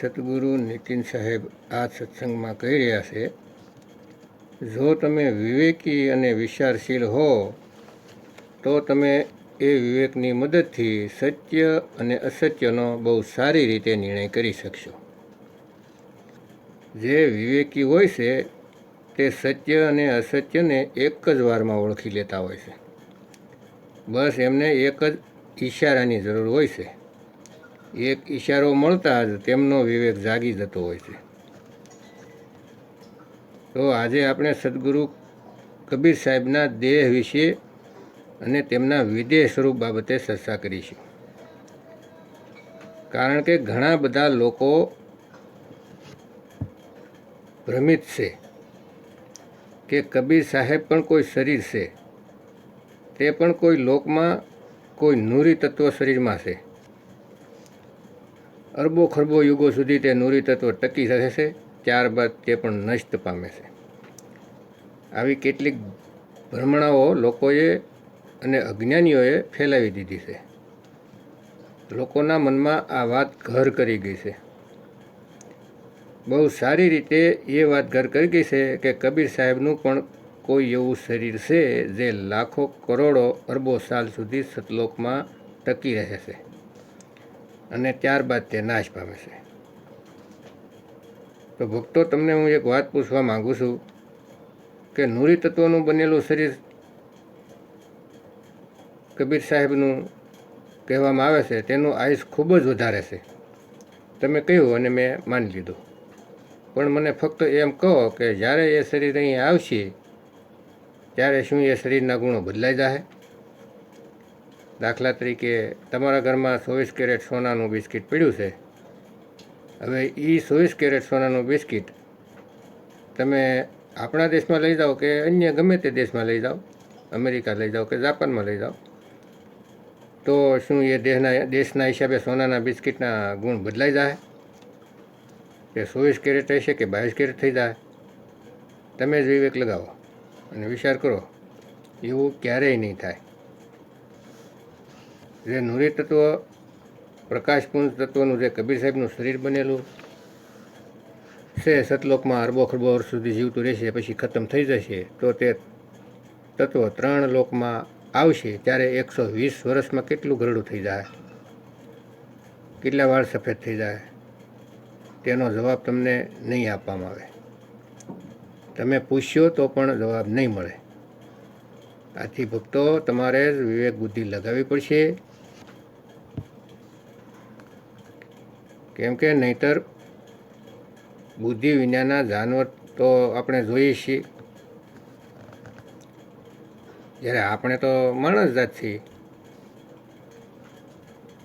સદગુરુ નીતિન સાહેબ આ સત્સંગમાં કહી રહ્યા છે, જો તમે વિવેકી અને વિચારશીલ હો, તો તમે એ વિવેકની મદદથી સત્ય અને અસત્યનો બહુ સારી રીતે નિર્ણય કરી શકશો. જે વિવેકી હોય છે, તે સત્ય અને અસત્યને એક જ વારમાં ઓળખી લેતા હોય છે. બસ એમને એક જ ઈશારાની જરૂર હોય છે. એક ઈશારો મળતા જ તેમનો વિવેક જાગી જતો હોય છે. તો આજે આપણે સદગુરુ કબીર સાહેબના દેહ વિશે અને તેમના વિદેહ સ્વરૂપ બાબતે ચર્ચા કરીશું. કારણ કે ઘણા બધા લોકો ભ્રમિત છે કે કબીર સાહેબ પણ કોઈ શરીર છે. તે પણ કોઈ લોકમાં કોઈ નૂરી તત્વ શરીરમાં છે. અરબો ખરબો યુગો સુધી તે નૂરી તત્વ ટકી રહે છે ત્યારબાદ તે પણ નષ્ટ પામે છે આવી કેટલીક ભ્રમણાઓ લોકોએ અને અજ્ઞાનીઓએ ફેલાવી દીધી છે. લોકોના મનમાં આ વાત ઘર કરી ગઈ છે. બહુ સારી રીતે એ વાત ઘર કરી ગઈ છે કે કબીર સાહેબનું પણ કોઈ એવું શરીર છે જે લાખો કરોડો અરબો સાલ સુધી સતલોકમાં ટકી રહે છે. અને ત્યારબાદ તે નાશ પામે છે. તો ભક્તો, તમને હું એક વાત પૂછવા માગું છું કે નૂરી તત્વોનું બનેલું શરીર કબીર સાહેબનું કહેવામાં આવે છે, તેનું આયુષ ખૂબ જ વધારે છે. તમે કહ્યું અને મેં માની લીધું. પણ મને ફક્ત એમ કહો કે જ્યારે એ શરીર અહીં આવશે, ત્યારે શું એ શરીરના ગુણો બદલાઈ જાય દાખલા તરીકે તમારા ઘરમાં ચોવીસ કેરેટ સોનાનું બિસ્કિટ પડ્યું છે. હવે એ ચોવીસ કેરેટ સોનાનું બિસ્કિટ તમે આપણા દેશમાં લઈ જાઓ કે અન્ય ગમે તે દેશમાં લઈ જાઓ, અમેરિકા લઈ જાઓ કે જાપાનમાં લઈ જાઓ, તો શું એ દેશના દેશના હિસાબે સોનાના બિસ્કિટના ગુણ બદલાઈ જાય? કે ચોવીસ કેરેટ રહેશે કે બાવીસ કેરેટ થઈ જાય? તમે જ વિવેક લગાવો અને વિચાર કરો, એવું ક્યારેય નહીં થાય. જે નુરી તત્વ પ્રકાશપુંજ તત્વનું જે કબીર સાહેબનું શરીર બનેલું છે, સતલોકમાં અરબો ખરબો વર્ષ સુધી જીવતું રહેશે, પછી ખતમ થઈ જશે, તો તે તત્વ ત્રણ લોકમાં આવશે, ત્યારે એકસો વીસ વર્ષમાં કેટલું ગરડું થઈ જાય? કેટલા વાળ સફેદ થઈ જાય? તેનો જવાબ તમને નહીં આપવામાં આવે. તમે પૂછ્યો તો પણ જવાબ નહીં મળે. આથી ભક્તો, તમારે જ વિવેક બુદ્ધિ લગાવવી પડશે. કેમ કે નહીતર બુદ્ધિ વિનાના જાનવર તો આપણે જોઈએ છીએ. જ્યારે આપણે તો માણસ જાત છીએ.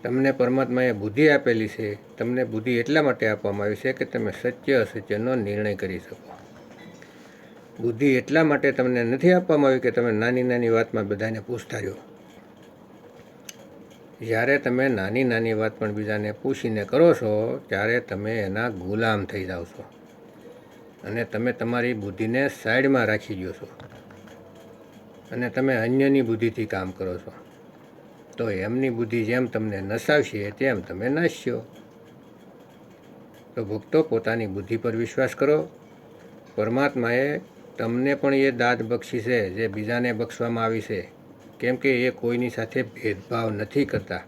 તમને પરમાત્માએ બુદ્ધિ આપેલી છે, તમને બુદ્ધિ એટલા માટે આપવામાં આવી છે કે તમે સત્ય અસત્યનો નિર્ણય કરી શકો. બુદ્ધિ એટલા માટે તમને નથી આપવામાં આવી કે તમે નાની નાની વાતમાં બધાને પૂછતા રહ્યો. જ્યારે તમે નાની નાની વાત પણ બીજાને પૂછીને કરો છો, ત્યારે તમે એના ગુલામ થઈ જાઓ છો. અને તમે તમારી બુદ્ધિને સાઈડમાં રાખી દો છો. અને તમે અન્યની બુદ્ધિથી કામ કરો છો. તો એમની બુદ્ધિ જેમ તમને નસાવશે, તેમ તમે નાશશો તો ભક્તો, પોતાની બુદ્ધિ પર વિશ્વાસ કરો. પરમાત્માએ તમને પણ એ દાદ બક્ષી છે, જે બીજાને બક્ષવામાં આવી છે. કેમ કે એ કોઈની સાથે ભેદભાવ નથી કરતા.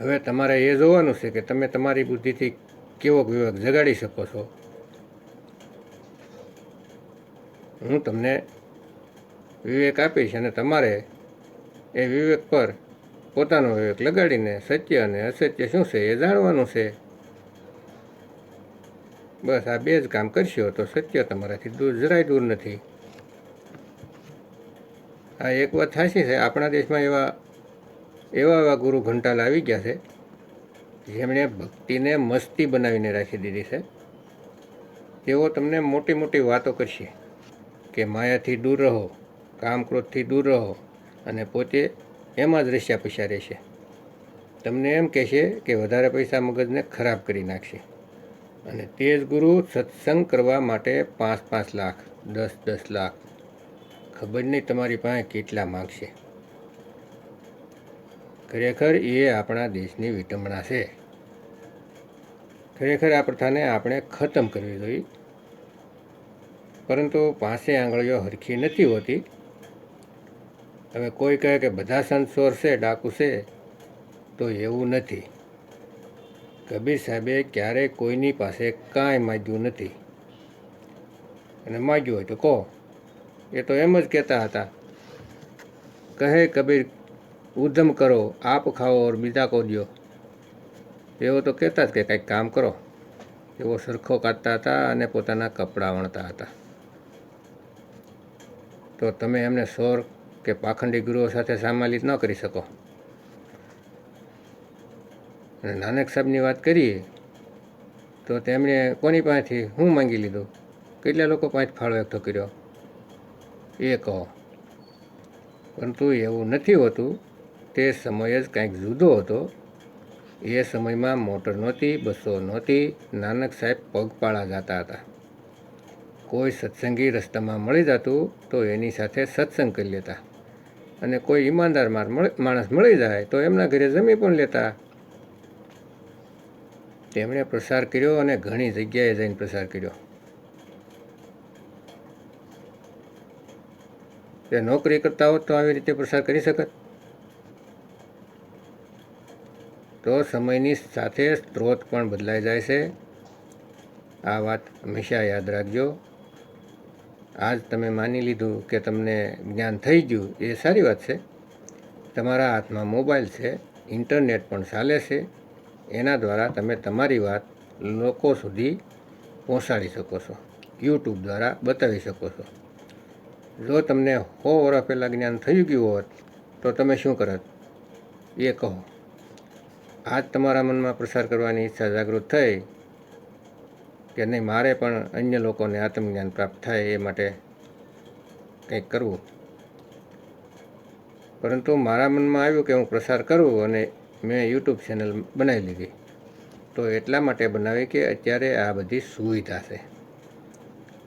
હવે તમારે એ જોવાનું છે કે તમે તમારી બુદ્ધિથી કેવો વિવેક જગાડી શકો છો. હું તમને વિવેક આપીશ અને તમારે એ વિવેક પર પોતાનો વિવેક લગાડીને સત્ય અને અસત્ય શું છે એ જાણવાનું છે. બસ આ બે જ કામ કરશો તો સત્ય તમારાથી દૂર, જરાય દૂર નથી. આ એક વાત સાચી છે. આપણા દેશમાં એવા એવા એવા ગુરુ ઘંટાલ આવી ગયા છે, જેમણે ભક્તિને મસ્તી બનાવીને રાખી દીધી છે. તેઓ તમને મોટી મોટી વાતો કરશે કે માયાથી દૂર રહો, કામ ક્રોધથી દૂર રહો અને પોતે એમાં જ રસ્યા પૈસા રહેશે. તમને એમ કહેશે કે વધારે પૈસા મગજને ખરાબ કરી નાખશે. અને તે જ ગુરુ સત્સંગ કરવા માટે પાંચ પાંચ લાખ, દસ દસ લાખ ખબર નહીં તમારી પાસે કેટલા માગશે ખરેખર એ આપણા દેશની વિટંબણા છે. ખરેખર આ પ્રથાને આપણે ખતમ કરવી જોઈએ. પરંતુ પાસે આંગળીઓ હરખી નથી હોતી. હવે કોઈ કહે કે બધા સંત ચોર છે, ડાકુ છે, તો એવું નથી. કબીર સાહેબે ક્યારેય કોઈની પાસે કાંઈ માગ્યું નથી. અને માગ્યું હોય તો કહો. એ તો એમ જ કહેતા હતા. કહે કબીર ઉધમ કરો, આપ ખાઓ ઓર બીજા કો દો એવો તો કહેતા જ કે કંઈક કામ કરો. એવો સરખો કાઢતા હતા અને પોતાના કપડાં વણતા હતા. તો તમે એમને સોર કે પાખંડી ગુરુઓ સાથે સામાલિત ન કરી શકો. અને નાનક સાહેબની વાત કરીએ, તો તેમણે કોની પાસેથી હું માંગી લીધું? કેટલા લોકો પાંચ ફાળો એકઠો કર્યો? એ કહો પરંતુ એવું નથી હોતું, તે સમય જ કંઈક જુદો હતો. એ સમયમાં મોટર નહોતી, બસો નહોતી, નાનક સાહેબ પગપાળા જતા હતા. કોઈ સત્સંગી રસ્તામાં મળી જતું, તો એની સાથે સત્સંગ કરી લેતા. અને કોઈ ઈમાનદાર માણસ મળી જાય, તો એમના ઘરે જમી પણ લેતા. તેમણે પ્રસાર કર્યો અને ઘણી જગ્યાએ જઈને પ્રસાર કર્યો. તે નોકરી કરતા હોત તો આવી રીતે પ્રસાર કરી શકત. તો સમયની સાથે સ્ત્રોત પણ બદલાઈ જાય છે. આ વાત હંમેશા યાદ રાખજો. આજ તમે માની લીધું કે તમને જ્ઞાન થઈ ગયું એ સારી વાત છે. તમારા હાથમાં મોબાઈલ છે, ઇન્ટરનેટ પણ ચાલે છે. એના દ્વારા તમે તમારી વાત લોકો સુધી પહોંચાડી શકો છો. યુટ્યુબ દ્વારા બતાવી શકો છો. જો તમને સો વર્ષ પહેલાં જ્ઞાન થઈ ગયું હોત, તો તમે શું કરત? એ કહો. આજ તમારા મનમાં પ્રસાર કરવાની ઈચ્છા જાગૃત થઈ કે નહીં, મારે પણ અન્ય લોકોને આત્મજ્ઞાન પ્રાપ્ત થાય એ માટે કંઈક કરવું. પરંતુ મારા મનમાં આવ્યું કે હું પ્રસાર કરું અને મેં યુટ્યુબ ચેનલ બનાવી લીધી. તો એટલા માટે બનાવી કે અત્યારે આ બધી સુવિધા છે.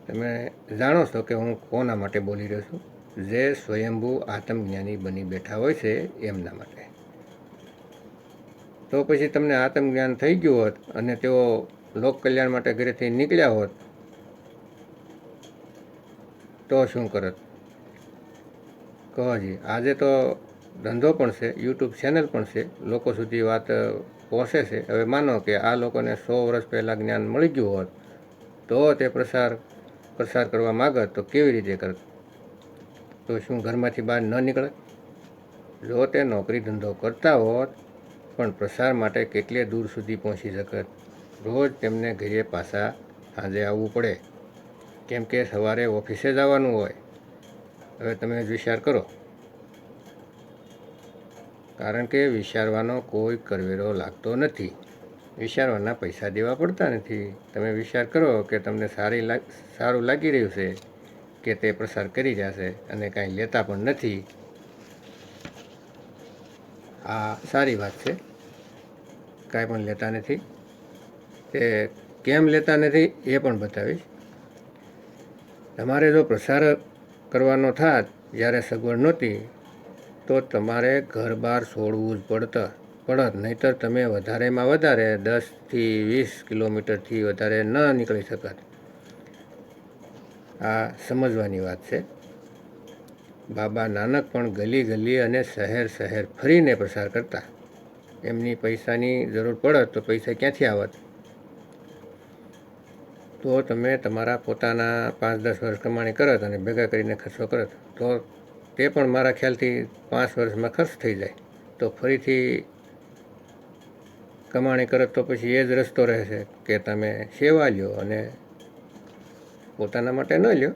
તમે જાણો છો કે હું કોના માટે બોલી રહ્યો છું? જે સ્વયંભૂ આત્મજ્ઞાની બની બેઠા હોય છે એમના માટે. તો પછી તમને આત્મજ્ઞાન થઈ ગયું હોત અને તેઓ લોક કલ્યાણ માટે ઘરેથી નીકળ્યા હોત, તો શું કરત? કહો જી, આજે તો ધંધો પણ છે, યુટ્યુબ ચેનલ પણ છે, લોકો સુધી વાત પહોંચે છે. હવે માનો કે આ લોકોને સો વર્ષ પહેલાં જ્ઞાન મળી ગયું હોત, તો તે પ્રસાર પ્રસાર કરવા માગત તો કેવી રીતે કરત તો શું ઘરમાંથી બહાર ન નીકળત જો તે નોકરી ધંધો કરતા હોત, પણ પ્રસાર માટે કેટલે દૂર સુધી પહોંચી શકત રોજ તેમને ઘરે પાછા સાંજે આવવું પડે. કેમ કે સવારે ઓફિસે જવાનું હોય. હવે તમે વિચાર કરો. કારણ કે વિચારવાનો કોઈ કરવેરો લાગતો નથી. વિચારવાના પૈસા દેવા પડતા નથી. તમે વિચાર કરો કે તમને સારી સારું લાગી રહ્યું છે કે તે પ્રસાર કરી જશે અને કાંઈ લેતા પણ નથી. આ સારી વાત છે. કાંઈ પણ લેતા નથી. તે કેમ લેતા નથી એ પણ બતાવીશ. તમારે જો પ્રસાર કરવાનો થાત, જ્યારે સગવડ નહોતી, તો તમારે ઘર બહાર છોડવું જ પડત. પડત નહીતર તમે વધારેમાં વધારે દસથી વીસ કિલોમીટરથી વધારે ન નીકળી શકત. આ સમજવાની વાત છે. બાબા નાનક પણ ગલી ગલી અને શહેર શહેર ફરીને પ્રસાર કરતા. એમની પૈસાની જરૂર પડત તો પૈસા ક્યાંથી આવત? તો તમે તમારા પોતાના પાંચ દસ વર્ષ કમાણી કરત અને ભેગા કરીને ખર્ચો કરત. તો તે પણ મારા ખ્યાલથી પાંચ વર્ષમાં ખર્ચ થઈ જાય. તો ફરીથી કમાણી કરત તો પછી એ જ રસ્તો રહેશે કે તમે સેવા લ્યો અને પોતાના માટે ન લ્યો.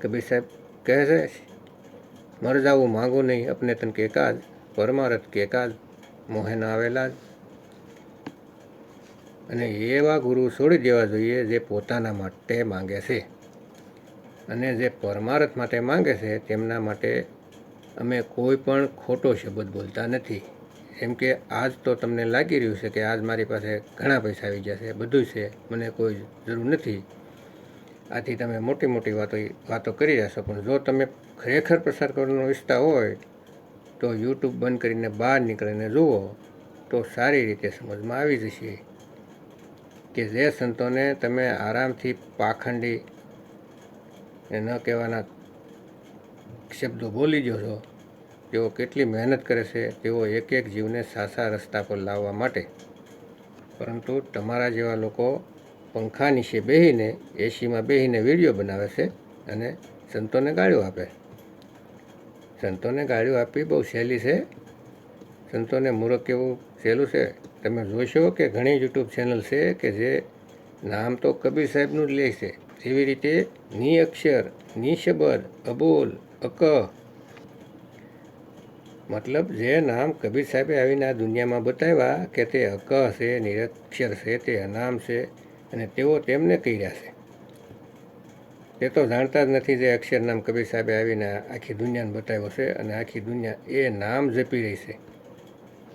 કબીર સાહેબ, કહે છે, મર જાવું માંગો નહીં, અપને તન કે કાજ, પરમારથ કે કાજ મોહે આવેલા જ. અને એવા ગુરુ છોડી દેવા જોઈએ જે પોતાના માટે માંગે છે. અને જે પરમારથ માટે માંગે છે, તેમના માટે અમે કોઈ પણ ખોટો શબ્દ બોલતા નથી. એમ કે આજ તો તમને લાગી રહ્યું છે કે આજ મારી પાસે ઘણા પૈસા આવી ગયા છે, બધું છે, મને કોઈ જરૂર નથી. આથી તમે મોટી મોટી વાતો વાતો કરી રહ્યા છો, પણ જો તમે ખરેખર પ્રસાર કરવાનો ઈચ્છતા હોય, તો યુટ્યુબ બંધ કરીને બહાર નીકળીને જુઓ, તો સારી રીતે સમજમાં આવી જશે કે જે સંતોને તમે આરામથી પાખંડી ન કહેવાના શબ્દો બોલી દો છો તેઓ કેટલી મહેનત કરે છે, તેઓ એક એક જીવને સાસા રસ્તા પર લાવવા માટે. પરંતુ તમારા જેવા લોકો પંખા નીચે બેસીને એસીમાં બેસીને વીડિયો બનાવે છે અને સંતોને ગાળ્યો આપે. સંતોને ગાળ્યો આપવી બહુ સહેલી છે. સંતોને મૂર્ખ કેવું સહેલું છે? તમે જોશો કે ઘણી યુટ્યુબ ચેનલ છે કે જે નામ તો કબીર સાહેબનું જ લે છે. એવી રીતે ની અક્ષરની અબોલ, અક મતલબ જે નામ કબીર સાહેબે આવીને આ દુનિયામાં બતાવ્યા કે તે અક છે, નિરક્ષર છે, તે અનામ છે અને તેઓ તેમને કર્યા છે. તે તો જાણતા જ નથી જે અક્ષર નામ કબીર સાહેબે આવીને આખી દુનિયાને બતાવ્યો છે અને આખી દુનિયા એ નામ જપી રહી છે.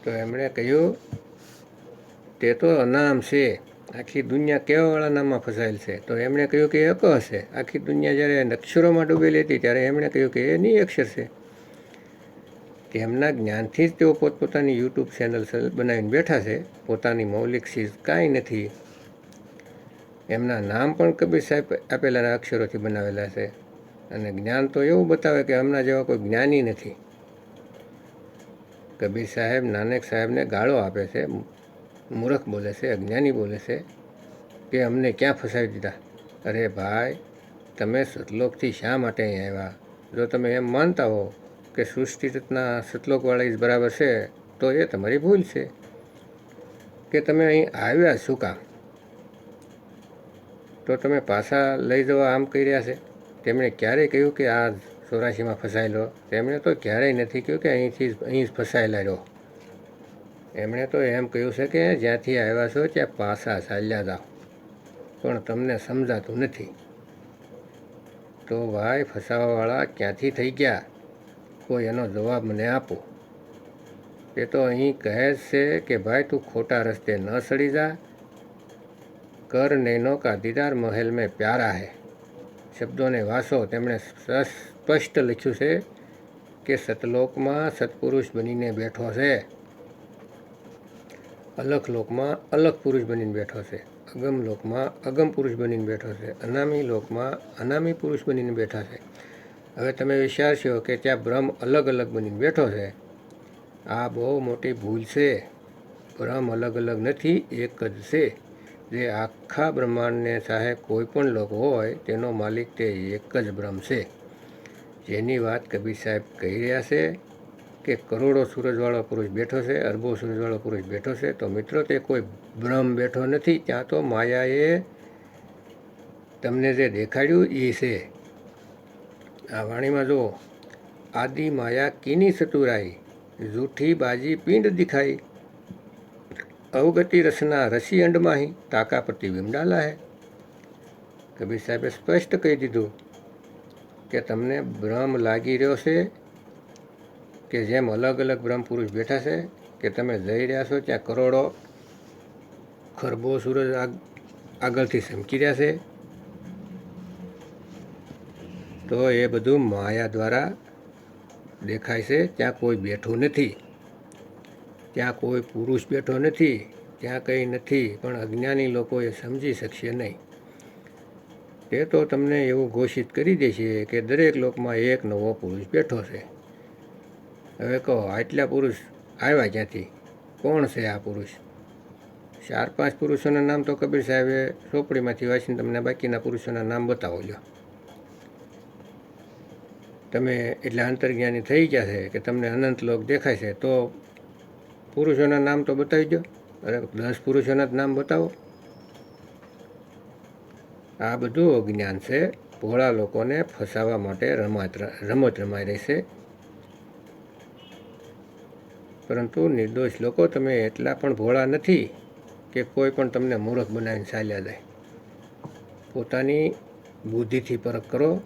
તો એમણે કહ્યું, તે તો અનામ છે. આખી દુનિયા કેવાવાળા નામમાં ફસાયેલ છે. તો એમણે કહ્યું કે એ અક હશે આખી દુનિયા જ્યારે અક્ષરોમાં ડૂબેલી હતી ત્યારે એમણે કહ્યું કે એ નહીં અક્ષર છે. તેમના જ્ઞાનથી જ તેઓ પોતપોતાની યુટ્યુબ ચેનલ બનાવીને બેઠા છે. પોતાની મૌલિક ચીજ કાંઈ નથી. એમના નામ પણ કબીર સાહેબ આપેલાના અક્ષરોથી બનાવેલા છે. અને જ્ઞાન તો એવું બતાવે કે હમણાં જેવા કોઈ જ્ઞાની નથી. કબીર સાહેબ નાનક સાહેબને ગાળો આપે છે, મૂર્ખ બોલે છે, અજ્ઞાની બોલે છે કે અમને ક્યાં ફસાવી દીધા? અરે ભાઈ, તમે સતલોકથી શા માટે અહીં આવ્યા? જો તમે એમ માનતા હો કે સૃષ્ટિ રત્ના સતલોકવાળી જ બરાબર છે, તો એ તમારી ભૂલ છે. કે તમે અહીં આવ્યા શું કામ તો તમે પાછા લઈ જવા આમ કહી રહ્યા છે. તેમણે ક્યારેય કહ્યું કે આ ચોરાશીમાં ફસાયેલો. તેમણે તો ક્યારેય નથી કહ્યું કે અહીંથી અહીં જ ફસાયેલા રહો. એમણે તો એમ કહ્યું છે કે જ્યાંથી આવ્યા છો ત્યાં પાછા ચાલ્યા જાઓ. પણ તમને સમજાતું નથી. તો ભાઈ, ફસાવાવાળા ક્યાંથી થઈ ગયા? કોઈ એનો જવાબ મને આપો. એ તો અહીં કહે છે કે ભાઈ તું ખોટા રસ્તે ન સડી જા. કર નૈનો કા દીદાર મહેલ મેં પ્યારા હે. શબ્દોને વાસો તેમણે સ્પષ્ટ લખ્યું છે કે સતલોકમાં સત્પુરુષ બનીને બેઠો છે. અલખ લોકમાં અલગ પુરુષ બનીને બેઠો છે. અગમ લોકમાં અગમ પુરુષ બનીને બેઠો છે. અનામી લોકમાં અનામી પુરુષ બનીને બેઠા છે. હવે તમે વિચારશો કે ત્યાં બ્રહ્મ અલગ અલગ બનીને બેઠો છે. આ બહુ મોટી ભૂલ છે. બ્રહ્મ અલગ અલગ નથી, એક જ છે. જે આખા બ્રહ્માંડને ચાહે કોઈ પણ લોક હોય, તેનો માલિક તે એક જ બ્રહ્મ છે. જેની વાત કબીર સાહેબ કહી રહ્યા છે કે કરોડો સૂરજવાળો પુરુષ બેઠો છે, અરબો સૂરજવાળો પુરુષ બેઠો છે, તો મિત્રો તે કોઈ બ્રહ્મ બેઠો નથી. ત્યાં તો માયાએ તમને જે દેખાડ્યું એ છે. આ વાણીમાં જુઓ, આદિ માયા કીની સતુરાઈ જૂઠી બાજી પિંડ દિખાઈ. અવગતિ રસના રસી અંડમાહી તાકા પ્રતિબિંબ ડાલા હે. કબીર સાહેબે સ્પષ્ટ કહી દીધું કે તમને ભ્રમ લાગી રહ્યો છે, કે જેમ અલગ અલગ બ્રહ્મ પુરુષ બેઠા છે, કે તમે જઈ રહ્યા છો, ત્યાં કરોડો ખરબો સૂરજ આગ, આગળથી સમકી રહ્યા છે. તો એ બધું માયા દ્વારા દેખાય છે. ત્યાં કોઈ બેઠું નથી. ત્યાં કોઈ પુરુષ બેઠો નથી. ત્યાં કંઈ નથી. પણ અજ્ઞાની લોકો એ સમજી શકશે નહીં. તે તો તમને એવું ઘોષિત કરી દેશે કે દરેક લોકમાં એક નવો પુરુષ બેઠો છે. હવે કહો, આટલા પુરુષ આવ્યા ક્યાંથી? કોણ છે આ પુરુષ? ચાર પાંચ પુરુષોના નામ તો કબીર સાહેબે ચોપડીમાંથી વાંચીને તમને બાકીના પુરુષોના નામ બતાવો તમે એટલે અંતર્જ્ઞાની થઈ ગયા છે કે તમને અનંત લોક દેખાય છે, તો પુરુષોના નામ તો બતાવી દો. અરે, દસ પુરુષોના જ નામ બતાવો. આ બધું અજ્ઞાન છે. ભોળા લોકોને ફસાવા માટે રમત રમત રમાઈ રહી છે. પરંતુ નિર્દોષ લોકો તમે એટલા પણ ભોળા નથી કે કોઈ પણ તમને મૂર્ખ બનાવીને ચાલ્યા જાય. પોતાની બુદ્ધિથી પરખ કરો.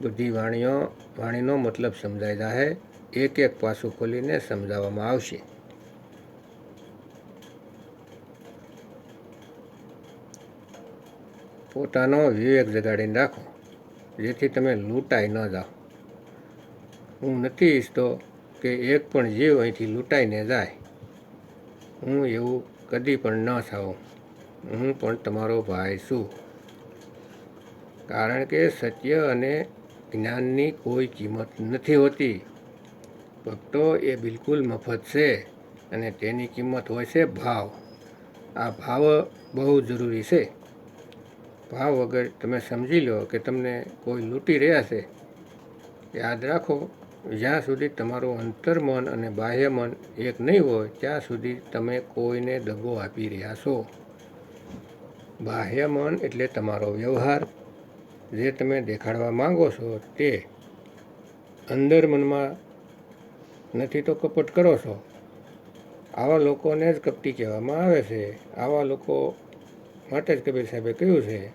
બધી વાણીઓ વાણીનો મતલબ સમજાઈ જાહે એક એક પાસું ખોલીને સમજાવવામાં આવશે. પોતાનો વિવેક જગાડીને રાખો, જેથી તમે લૂંટાઈ ન જાઓ. હું નથી ઈચ્છતો કે એક પણ જીવ અહીંથી લૂંટાઈને જાય. હું એવું કદી પણ ન થાઉં. હું પણ તમારો ભાઈ છું. કારણ કે સત્ય અને જ્ઞાનની કોઈ કિંમત નથી હોતી. ભક્તો એ બિલકુલ મફત છે અને તેની કિંમત હોય છે ભાવ. આ ભાવ બહુ જરૂરી છે. ભાવ વગર તમે સમજી લો કે તમને કોઈ લૂંટી રહ્યા છે. યાદ રાખો, જ્યાં સુધી તમારું અંતર્મન અને બાહ્ય મન એક નહીં હોય, ત્યાં સુધી તમે કોઈને દગો આપી રહ્યા છો. બાહ્ય મન એટલે તમારો વ્યવહાર. જે તમે દેખાડવા માંગો છો તે અંદર મનમાં નથી તો કપટ કરો છો. આવા લોકોને જ કપટી કહેવામાં આવે છે. આવા લોકો માટે જ કબીર સાહેબે કહ્યું છે.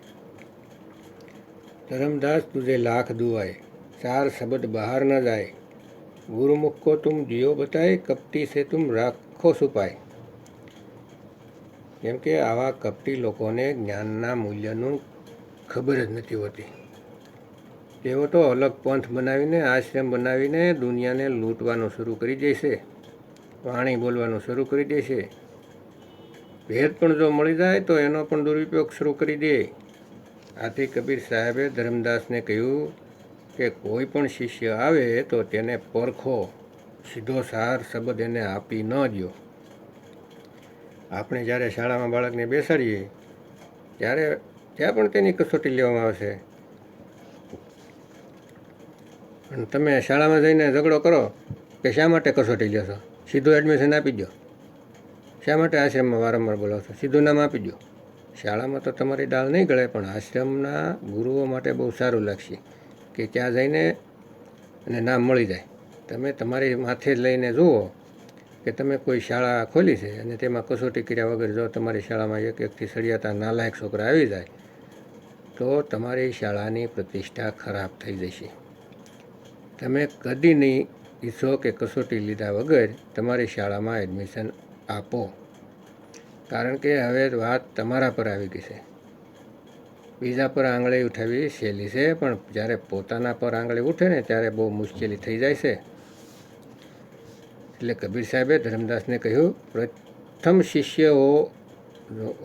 ધરમદાસ તુજે લાખ દુઆય, ચાર શબ્દ બહાર ન જાય. ગુરુમુખ કો તુમ દિયો બતાય, કપટી સે તુમ રાખો છુપાય. કેમ કે આવા કપટી લોકોને જ્ઞાનના મૂલ્યનું ખબર જ નથી હોતી. તેઓ તો અલગ પંથ બનાવીને, આશ્રમ બનાવીને દુનિયાને લૂંટવાનું શરૂ કરી દેશે વાણી બોલવાનું શરૂ કરી દેશે ભેદ પણ જો મળી જાય, તો એનો પણ દુરુપયોગ શરૂ કરી દે. આથી કબીર સાહેબે ધર્મદાસને કહ્યું કે કોઈ પણ શિષ્ય આવે, તો તેને પરખો. સીધો સાર શબ્દ એને આપી ન દો આપણે જ્યારે શાળામાં બાળકને બેસાડીએ, ત્યારે ત્યાં પણ તેની કસોટી લેવામાં આવશે. અને તમે શાળામાં જઈને ઝઘડો કરો કે શા માટે કસોટી છો સીધું એડમિશન આપી દો શા માટે આશ્રમમાં વારંવાર બોલાવો છો સીધું નામ આપી દો શાળામાં તો તમારી ડાળ નહીં ગળે, પણ આશ્રમના ગુરુઓ માટે બહુ સારું લાગશે કે ત્યાં જઈને અને નામ મળી જાય. તમે તમારી માથે લઈને જુઓ. કે તમે કોઈ શાળા ખોલી છે અને તેમાં કસોટી કર્યા વગર જો તમારી શાળામાં એક એકથી સળિયાતા નાલાયક છોકરા આવી જાય, તો તમારી શાળાની પ્રતિષ્ઠા ખરાબ થઈ જશે. તમે કદી નહીં ઈચ્છો કે કસોટી લીધા વગર તમારી શાળામાં એડમિશન આપો. કારણ કે હવે વાત તમારા પર આવી ગઈ છે. બીજા પર આંગળી ઉઠાવી સહેલી છે, પણ જ્યારે પોતાના પર આંગળી ઉઠે ને ત્યારે બહુ મુશ્કેલી થઈ જાય છે. એટલે કબીર સાહેબે ધર્મદાસને કહ્યું, પ્રથમ શિષ્ય હો,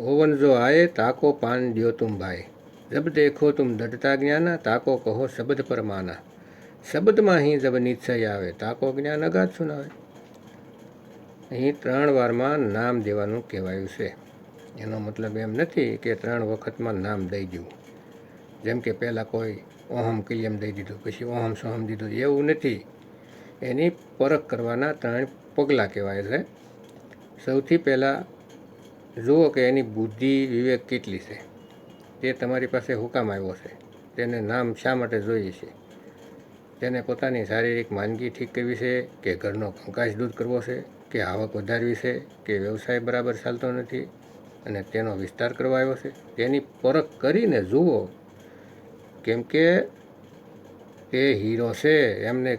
હોવન જો આયે, તાકો પાન દ્યો તુમ ભાઈ જબ દેખો તુમ દઢતા જ્ઞાના, તાકો કહો શબ્દ પર માના શબ્દમાં અહીં જબ નિશ્ચય આવે, તાકો જ્ઞાન અગાધ સુનાવે. અહીં ત્રણ વારમાં નામ દેવાનું કહેવાયું છે. એનો મતલબ એમ નથી કે ત્રણ વખતમાં નામ દઈ દેવું જેમ કે પહેલાં કોઈ ઓહમ કિલિયમ દઈ દીધું, પછી ઓહમ સોહમ દીધું, એવું નથી. એની પરખ કરવાના ત્રણ પગલાં કહેવાય છે. સૌથી પહેલાં જુઓ કે એની બુદ્ધિ, વિવેક કેટલી છે. તે તમારી પાસે હુકામ આવ્યો છે. તેને નામ શા માટે જોઈએ છે? તેને પોતાની શારીરિક માંદગી ઠીક કરવી છે કે ઘરનો કંકાશ દૂર કરવો છે કે આવક વધારવી છે કે વ્યવસાય બરાબર ચાલતો નથી અને તેનો વિસ્તાર કરવા આવ્યો છે? તેની પરખ કરીને જુઓ. કેમ કે તે હીરો છે, એમને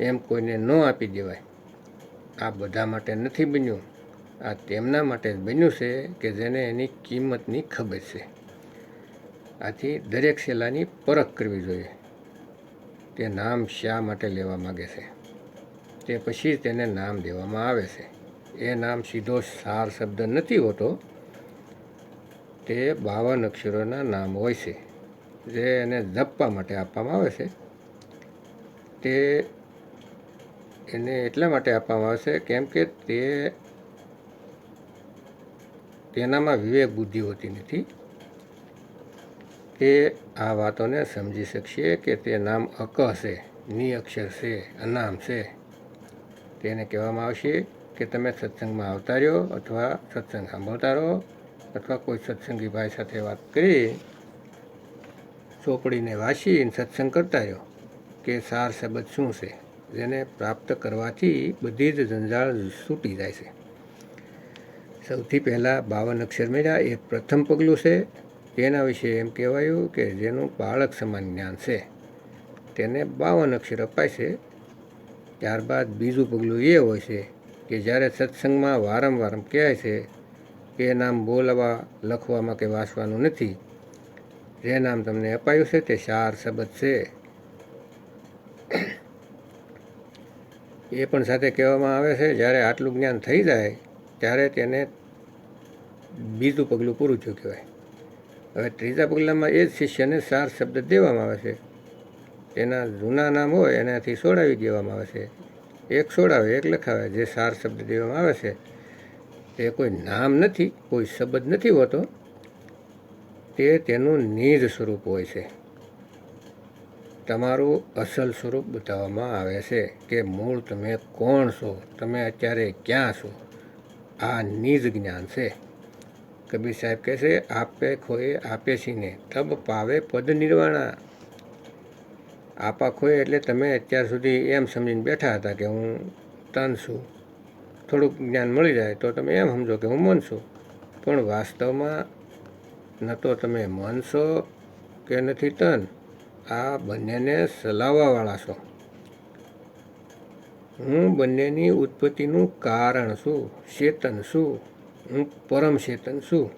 એમ કોઈને ન આપી દેવાય. આ બધા માટે નથી બન્યું. આ તેમના માટે જ બન્યું છે કે જેને એની કિંમતની ખબર છે. આથી દરેક શેલાની પરખ કરવી જોઈએ. તે નામ શા માટે લેવા માગે છે? તે પછી તેને નામ દેવામાં આવે છે. એ નામ સીધો સાર શબ્દ નથી હોતો. તે બાવન અક્ષરોના નામ હોય છે. જે એને જપવા માટે આપવામાં આવે છે. તે એને એટલા માટે આપવામાં આવશે કેમ કે તે તેનામાં વિવેક બુદ્ધિ હોતી નથી. તે આ વાતોને સમજી શકશે કે તે નામ અક છે નિઅક્ષર છે, અનામ છે. તેને કહેવામાં આવશે કે તમે સત્સંગમાં આવતા રહ્યો અથવા સત્સંગ સાંભળતા રહો અથવા કોઈ સત્સંગી ભાઈ સાથે વાત કરી, ચોપડીને વાંચીને સત્સંગ કરતા રહ્યો કે સાર શબ્દ શું છે? જેને પ્રાપ્ત કરવાથી બધી જ જંજાળ છૂટી જાય છે. સૌથી પહેલાં બાવન અક્ષર મેળ્યા એ પ્રથમ પગલું છે. તેના વિશે એમ કહેવાયું કે જેનું બાળક સમાન જ્ઞાન છે. તેને બાવન અક્ષર અપાય છે. ત્યારબાદ બીજું પગલું એ હોય છે કે જ્યારે સત્સંગમાં વારંવાર કહેવાય છે કે નામ બોલવા, લખવામાં કે વાંચવાનું નથી. જે નામ તમને અપાયું છે તે ચાર શબ્દ છે. એ પણ સાથે કહેવામાં આવે છે, જ્યારે આટલું જ્ઞાન થઈ જાય, ત્યારે તેને બીજું પગલું પૂરું થયું કહેવાય. હવે ત્રીજા પગલામાં એ જ શિષ્યને સાર શબ્દ દેવામાં આવે છે. તેના જૂના નામ હોય, એનાથી સોડાવી દેવામાં આવે છે. એક સોડાવે, એક લખાવે, જે સાર શબ્દ દેવામાં આવે છે, તે કોઈ નામ નથી, કોઈ શબ્દ નથી હોતો, તે તેનું નિજ સ્વરૂપ હોય છે. તમારું અસલ સ્વરૂપ બતાવવામાં આવે છે કે મૂળ તમે કોણ છો? તમે અત્યારે ક્યાં છો? આ નિજ જ્ઞાન છે. કબીર સાહેબ કહે છે, આપે ખોએ આપે છીને, તબ પાવે પદ નિર્વાણા. આપા ખોએ એટલે તમે અત્યાર સુધી એમ સમજીને બેઠા હતા કે હું તન છું. થોડુંક જ્ઞાન મળી જાય તો તમે એમ સમજો કે હું મન છું. પણ વાસ્તવમાં ન તો તમે મન છો કે નથી તન? આ બંનેને સલાવવાવાળા છો. હું બંનેની ઉત્પત્તિનું કારણ છું, ચેતન છું, હું પરમ ચેતન છું.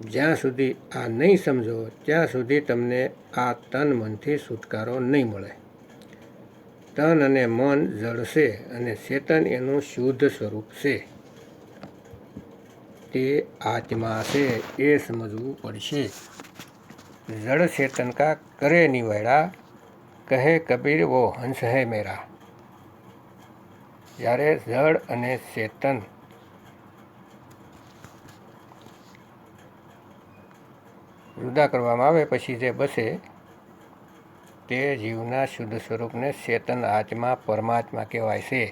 જ્યાં સુધી આ નહીં સમજો, ત્યાં સુધી તમને આ તન મનથી છુટકારો નહીં મળે. તન અને મન જળશે અને ચેતન એનું શુદ્ધ સ્વરૂપ છે. તે આત્મા છે, એ સમજવું પડશે. જળ ચેતન કા કરે નિવાડા કહે કબીર વો હંસ હે મેરા જ્યારે જળ અને ચેતન જુદા કરવામાં આવે પછી જે બસે તે જીવના શુદ્ધ સ્વરૂપને ચેતન આત્મા પરમાત્મા કહેવાય છે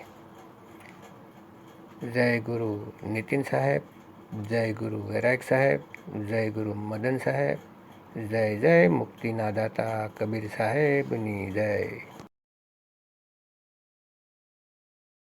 જય ગુરુ નીતિન સાહેબ જય ગુરુ વૈરાગ સાહેબ જય ગુરુ મદન સાહેબ જય જય મુક્તિના દાતા કબીર સાહેબની જય.